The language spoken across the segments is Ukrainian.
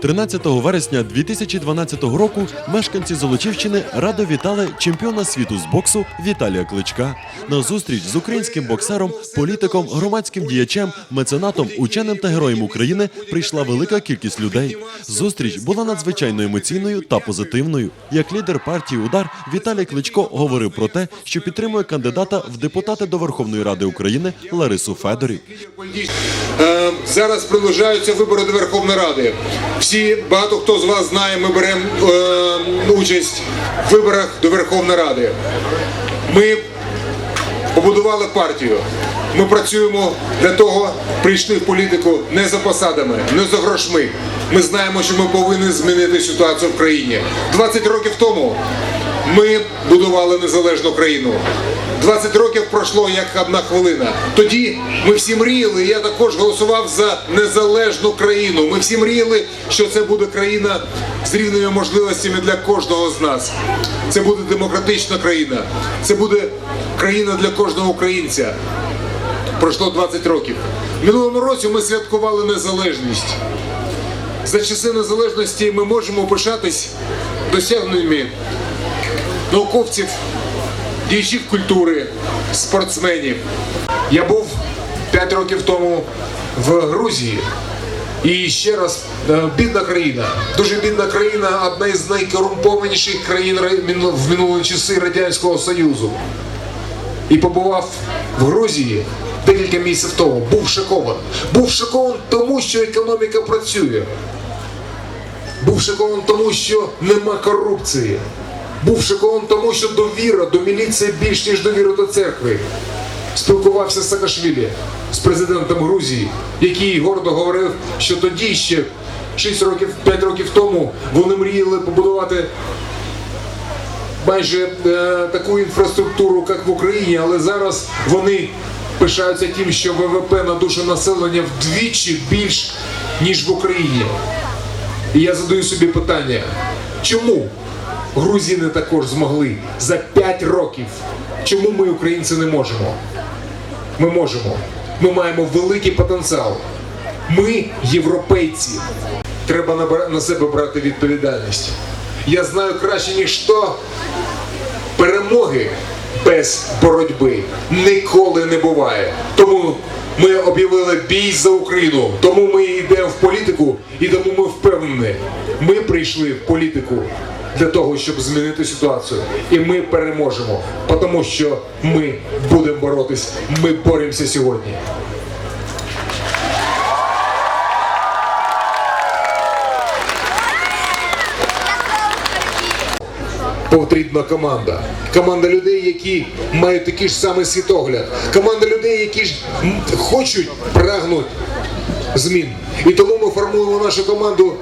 13 вересня 2012 року мешканці Золочівщини радо вітали чемпіона світу з боксу Віталія Кличка. На зустріч з українським боксером, політиком, громадським діячем, меценатом, ученим та героєм України прийшла велика кількість людей. Зустріч була надзвичайно емоційною та позитивною. Як лідер партії Удар Віталій Кличко говорив про те, що підтримує кандидата в депутати до Верховної Ради України Ларису Федорів. Е, Зараз приближаються вибори до Верховної Ради. Всі багато хто з вас знає, ми беремо е, участь в виборах до Верховної Ради. Ми побудували партію. Ми працюємо для того, прийшли в політику не за посадами, не за грошми. Ми знаємо, що ми повинні змінити ситуацію в країні. 20 років тому ми будували незалежну країну. 20 років пройшло як одна хвилина. Тоді ми всі мріяли. Я також голосував за незалежну країну. Ми всі мріяли, що це буде країна з рівними можливостями для кожного з нас. Це буде демократична країна. Це буде країна для кожного українця. Пройшло 20 років. Минулому році ми святкували незалежність. За часи незалежності ми можемо пишатись досягненнями науковців, діячів культури, спортсменів. Я був 5 років тому в Грузії. І ще раз, е, бідна країна, дуже бідна країна, одна із найкорумпованіших країн в минулі часи Радянського Союзу. І побував в Грузії декілька місяців тому. Був шокований. Був шокований тому, що економіка працює. Був шокований тому, що нема корупції. Був шокований тому, що довіра до міліції більш ніж довіра до церкви. Спілкувався з Саакашвілі, з президентом Грузії, який гордо говорив, що тоді ще 6 років, 5 років тому вони мріяли побудувати майже е, таку інфраструктуру, як в Україні, але зараз вони пишаються тим, що ВВП на душу населення вдвічі більш ніж в Україні. І я задаю собі питання, чому грузини також змогли за 5 років? Чому ми, українці, не можемо? Ми можемо. Ми маємо великий потенціал. Ми європейці. Треба на, себе брати відповідальність. Я знаю краще, ніж хто, перемоги без боротьби ніколи не буває. Тому ми об'явили бій за Україну. Тому ми йдемо в політику і тому ми впевнені. Ми прийшли в політику для того, щоб змінити ситуацію. І ми переможемо, тому що ми будемо боротись. Ми боремося сьогодні. потрібна команда. Команда людей, які мають такий ж самий світогляд. Команда людей, які ж хочуть, прагнуть змін. І тому формуємо нашу команду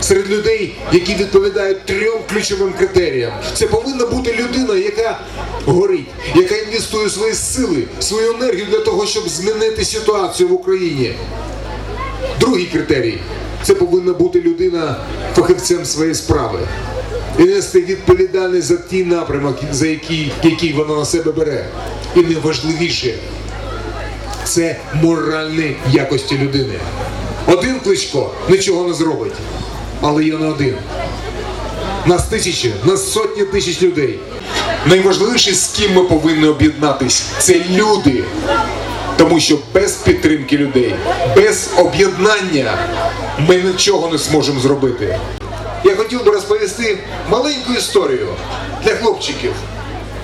серед людей, які відповідають трьом ключовим критеріям. Це повинна бути людина, яка горить, яка інвестує свої сили, свою енергію для того, щоб змінити ситуацію в Україні. Другий критерій це повинна бути людина фахівцем своєї справи і нести відповідальність за ті напрямок, за який, який вона на себе бере. І найважливіше це моральні якості людини. Один кличко нічого не зробить, але я не один. Нас тисячі, нас сотні тисяч людей. Найважливіше, з ким ми повинні об'єднатись, це люди. Тому що без підтримки людей, без об'єднання ми нічого не зможемо зробити. Я хотів би розповісти маленьку історію для хлопчиків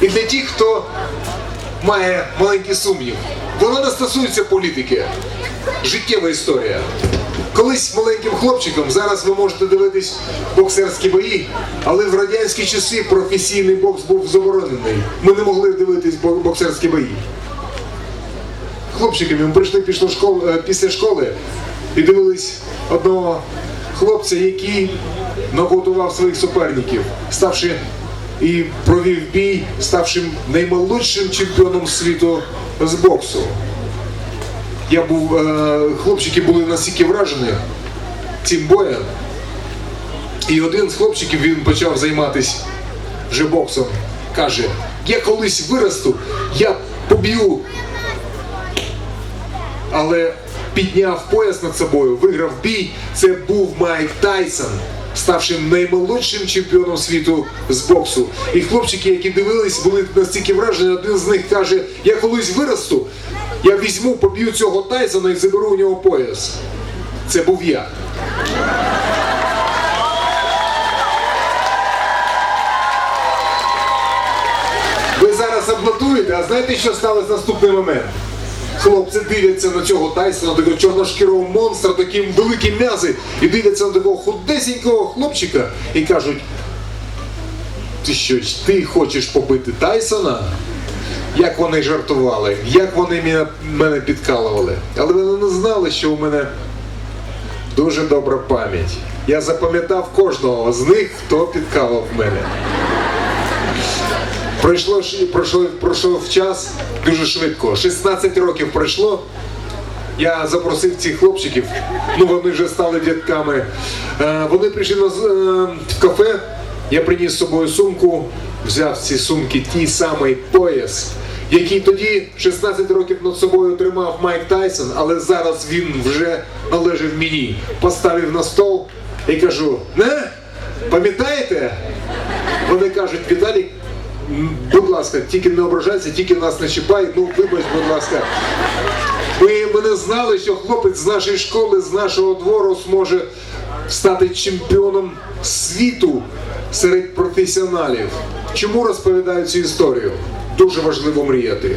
і для тих, хто має маленький сумнів. Вона не стосується політики. Життєва історія. Колись маленьким хлопчиком, зараз ви можете дивитись боксерські бої, але в радянські часи професійний бокс був заборонений. Ми не могли дивитись боксерські бої хлопчиками. Ми прийшли після школи, е, після школи і дивились одного хлопця, який наготував своїх суперників, ставши і провів бій, ставши наймолодшим чемпіоном світу з боксу. Я був, е, хлопчики були настільки вражені цим боєм. І один з хлопчиків він почав займатися вже боксом. Каже, я колись виросту, я поб'ю але підняв пояс над собою, виграв бій, це був Майк Тайсон. Ставши наймолодшим чемпіоном світу з боксу. І хлопчики, які дивились, були настільки вражені, один з них каже: я колись виросту, я візьму, поб'ю цього Тайсона і заберу у нього пояс. Це був я. Ви зараз аплодуєте, а знаєте, що сталося наступний момент? Хлопці дивляться на цього Тайсона, такого чорношкірого монстра, таким великі м'язи, і дивляться на такого худесенького хлопчика і кажуть: ти що, ти хочеш побити Тайсона? Як вони жартували, як вони мене підкалували. Але вони не знали, що у мене дуже добра пам'ять. Я запам'ятав кожного з них, хто підкалував мене. Пройшло пройшов, пройшов час дуже швидко. 16 років пройшло. Я запросив цих хлопчиків, ну вони вже стали дітками. Е, вони прийшли на, е, в кафе. Я приніс з собою сумку, взяв ці сумки ті самий пояс, який тоді 16 років над собою тримав Майк Тайсон, але зараз він вже належав мені. Поставив на стол і кажу: не, пам'ятаєте? Вони кажуть, Віталій, м, будь ласка, тільки не ображайся, тільки нас не чіпай, ну вибач, будь ласка. Ми, ми не знали, що хлопець з нашої школи, з нашого двору зможе стати чемпіоном світу серед професіоналів. Чому розповідаю цю історію? Дуже важливо мріяти.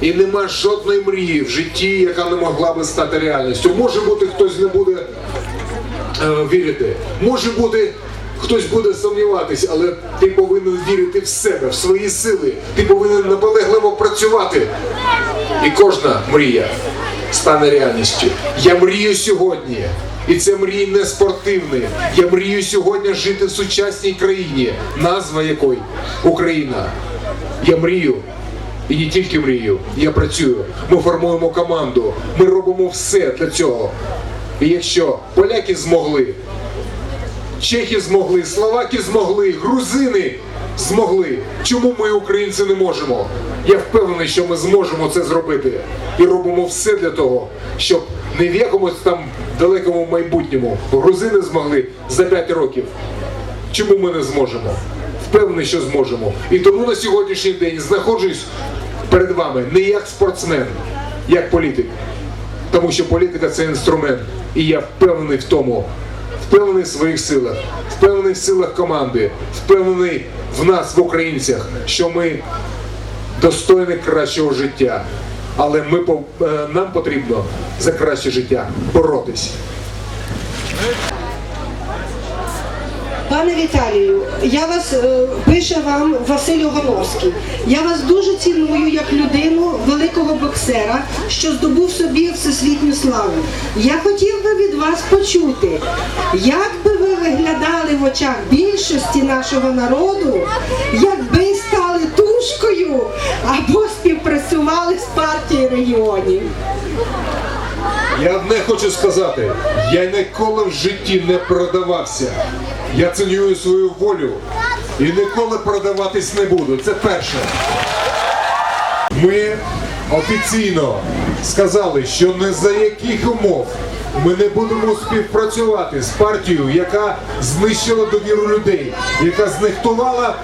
І нема жодної мрії в житті, яка не могла би стати реальністю. Може бути, хтось не буде е, вірити. Може бути, хтось буде сумніватись, але ти повинен вірити в себе, в свої сили. Ти повинен наполегливо працювати. І кожна мрія стане реальністю. Я мрію сьогодні. І це мрії не спортивні. Я мрію сьогодні жити в сучасній країні, назва якої Україна. Я мрію. І не тільки мрію, я працюю. Ми формуємо команду. Ми робимо все для цього. І якщо поляки змогли, чехи змогли, словаки змогли, грузини змогли. Чому ми, українці, не можемо? Я впевнений, що ми зможемо це зробити. І робимо все для того, щоб не в якомусь там далекому майбутньому грузини змогли за 5 років. Чому ми не зможемо? Впевнений, що зможемо. І тому на сьогоднішній день знаходжусь перед вами не як спортсмен, як політик. Тому що політика це інструмент. І я впевнений в тому, впевнений в своїх силах, впевнений в силах команди, впевнений в нас, в українцях, що ми достойні кращого життя. Але ми е, нам потрібно за краще життя боротись. Пане Віталію, я вас е, пише вам Василь Огоновський. Я вас дуже ціную як людину великого боксера, що здобув собі всесвітню славу. Я хотів би від вас почути, як би ви виглядали в очах більшості нашого народу, якби стали тушкою або співпрацювали з партією регіонів. Я одне хочу сказати: я ніколи в житті не продавався. Я цінюю свою волю і ніколи продаватись не буду. Це перше. Ми офіційно сказали, що не за яких умов ми не будемо співпрацювати з партією, яка знищила довіру людей, яка знехтувала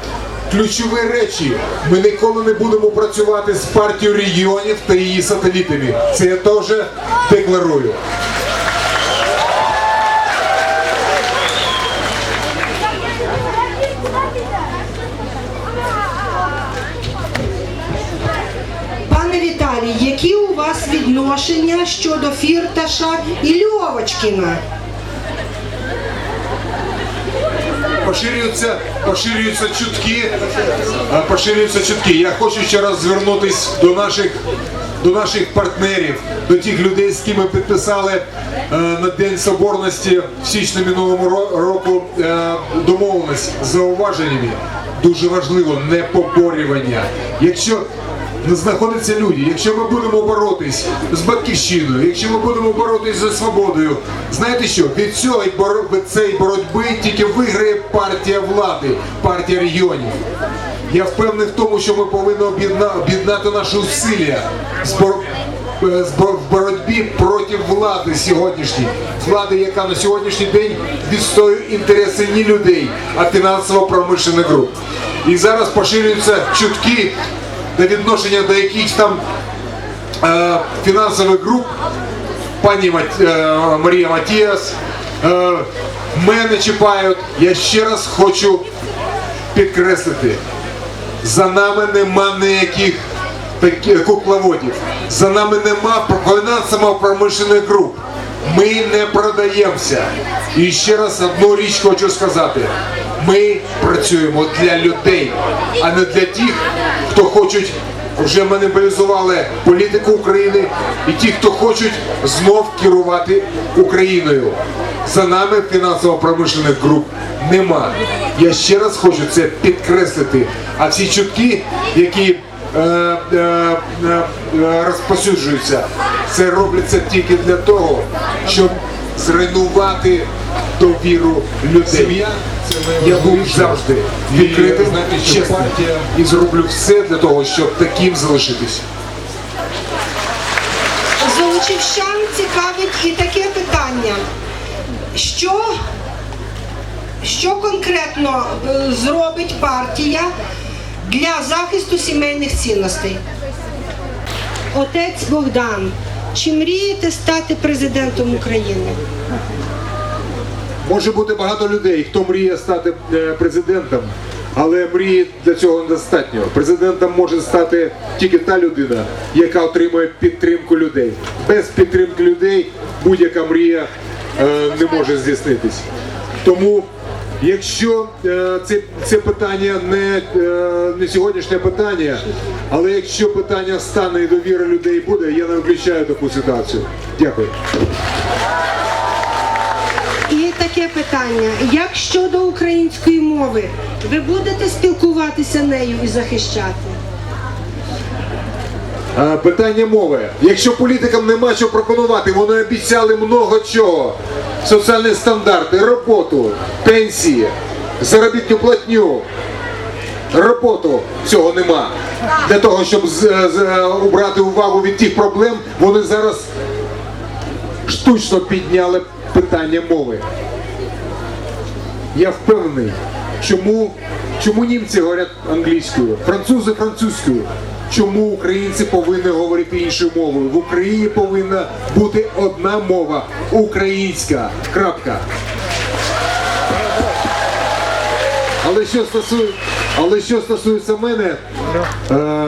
ключові речі. Ми ніколи не будемо працювати з партією регіонів та її сателітами. Це я теж декларую. Пане Віталій, які у вас відношення щодо Фірташа і Льовочкіна? Поширюються, поширюються чутки. Поширюються чутки. Я хочу ще раз звернутись до наших. До наших партнерів, до тих людей, з ким ми підписали е, на День Соборності в січні минулому року е, домовленість з зауваженнями. Дуже важливо не поборювання. Якщо знаходяться люди, якщо ми будемо боротись з батьківщиною, якщо ми будемо боротись за свободою, знаєте що? Від цього від цієї боротьби тільки виграє партія влади, партія регіонів. Я впевнений в тому, що ми повинні об'єдна- об'єднати наші зусилля збор- е, в боротьбі проти влади сьогоднішньої. Влади, яка на сьогоднішній день відстоює інтереси не людей, а фінансово-промишлених груп. І зараз поширюються чутки на відношення до якихось там е, фінансових груп, пані Мат- е, Марія Матіас, е, мене чіпають. Я ще раз хочу підкреслити, за нами нема ніяких кукловодів, за нами нема фінансово-промишлених груп. Ми не продаємося. І ще раз одну річ хочу сказати. Ми працюємо для людей, а не для тих, хто хочуть вже монополізували політику України і ті, хто хочуть знов керувати Україною. За нами фінансово-промишлених груп нема. Я ще раз хочу це підкреслити. А всі чутки, які е, е, е, е, розпосюджуються, це робляться тільки для того, щоб зруйнувати довіру людей. Я був завжди відкритим, чесним і зроблю все для того, щоб таким залишитись. Золочівщан цікавить і таке питання. Що, що конкретно е, зробить партія для захисту сімейних цінностей? Отець Богдан, чи мрієте стати президентом України? Може бути багато людей, хто мріє стати е, президентом, але мрії для цього недостатньо. Президентом може стати тільки та людина, яка отримує підтримку людей. Без підтримки людей будь-яка мрія е, не може здійснитись. Тому, якщо е, це, це питання не, е, не сьогоднішнє питання, але якщо питання стане і довіра людей буде, я не виключаю таку ситуацію. Дякую. Таке питання: як щодо української мови, ви будете спілкуватися нею і захищати? Е, Питання мови. Якщо політикам нема що пропонувати, вони обіцяли много чого. Соціальні стандарти, роботу, пенсії, заробітну платню. Роботу цього нема. Для того, щоб з- з- убрати увагу від тих проблем, вони зараз штучно підняли питання мови. Я впевнений, чому, чому німці говорять англійською, французи французькою. Чому українці повинні говорити іншою мовою? В Україні повинна бути одна мова українська. Крапка. Але що стосується, але що стосується мене, е,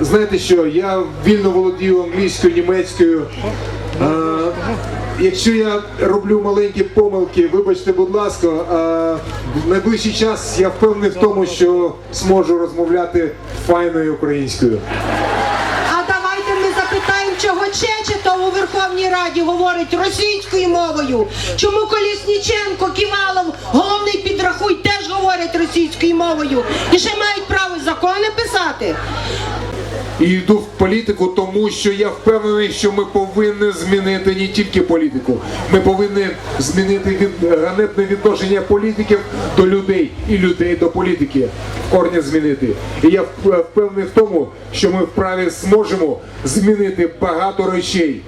знаєте що, я вільно володію англійською, німецькою. Е, якщо я роблю маленькі помилки, вибачте, будь ласка, в найближчий час я впевнений в тому, що зможу розмовляти файною українською. А давайте ми запитаємо, чого Чечетов у Верховній Раді говорить російською мовою. Чому Колісніченко, Ківалов, головний підрахуй теж говорять російською мовою і ще мають право закони писати. І йду в політику, тому що я впевнений, що ми повинні змінити не тільки політику. Ми повинні змінити від ганебне відношення політиків до людей і людей до політики. Корні змінити. І я впевнений в тому, що ми вправі зможемо змінити багато речей.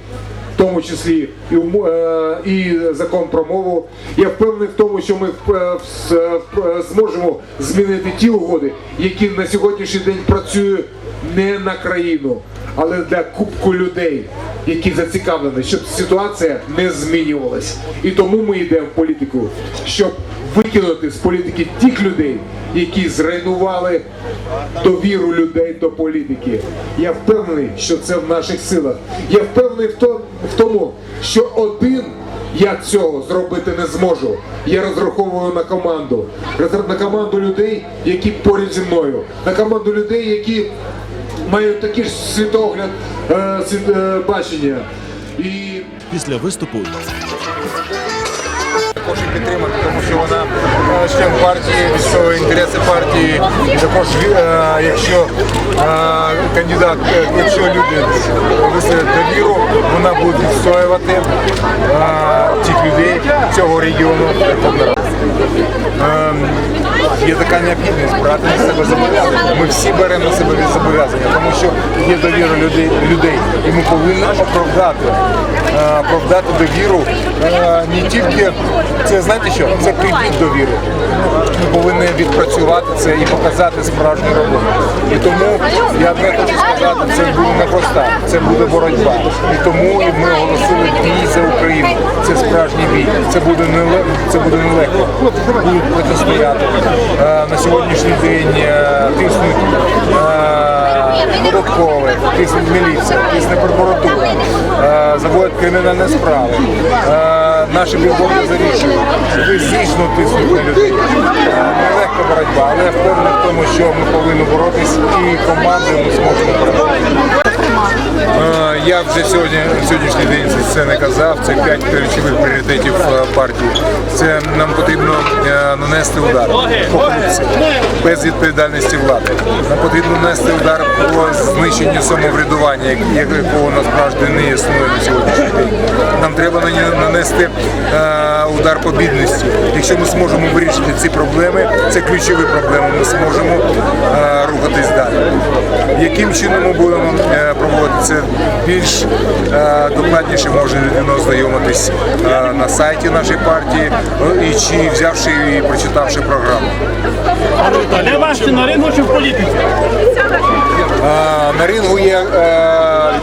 В тому числі і, е, і закон про мову. Я впевнений в тому, що ми е, е, зможемо змінити ті угоди, які на сьогоднішній день працюють не на країну, але для кубку людей, які зацікавлені, щоб ситуація не змінювалась. І тому ми йдемо в політику, щоб викинути з політики тих людей, які зруйнували довіру людей до політики. Я впевнений, що це в наших силах. Я впевнений в то- в тому, що один я цього зробити не зможу. Я розраховую на команду. На команду людей, які поряд зі мною, на команду людей, які мають такий ж світогляд, е, світ- е, бачення. І Після виступу також і підтримати, тому що вона е, член партії, відстоює інтереси партії. І також, е, якщо е, кандидат, якщо люди висловлять довіру, вона буде відстоювати е, тих людей цього регіону є така необхідність брати на себе зобов'язання. Ми всі беремо на себе від зобов'язання, тому що є довіра людей, людей і ми повинні оправдати, е, оправдати довіру е, не тільки це знаєте що, це кредит довіри. Ми повинні відпрацювати це і показати справжню роботу. І тому я одне хочу сказати, це буде непроста, це буде боротьба. І тому ми оголосили бій за Україну. Це справжній бій. Це буде нелегко, це буде нелегко. Будуть протистояти. Е, На сьогоднішній день е, тиснуть е, податкове, тиснуть міліція, тисне прокуратура, заводять кримінальні справи. Наші білборди зарішують, фізично тиснуть на людей. Нелегка боротьба, але я впевнений в тому, що ми повинні боротись і командою ми зможемо перемогти. Е, Я вже сьогодні сьогоднішній день це не казав. Це п'ять ключових пріоритетів е, партії. Це нам потрібно е, нанести удар по корупції, без відповідальності влади. Нам потрібно нанести удар по знищенню самоврядування, як- якого насправді не існує на сьогоднішній день. Нам треба нанести удар по бідності. Якщо ми зможемо вирішити ці проблеми, це ключові проблеми. Ми зможемо е, рухатись далі. Яким чином ми будемо е, проводити це більш е, докладніше може людина ознайомитись е, на сайті нашої партії е, і чи взявши і прочитавши програму. Де важче на ринку чи в політиці? Е, На рингу є е,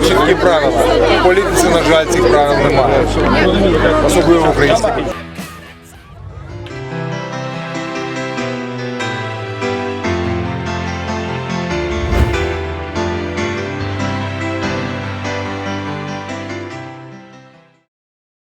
чіткі правила. В політиці, на жаль, цих правил немає, особливо в українській.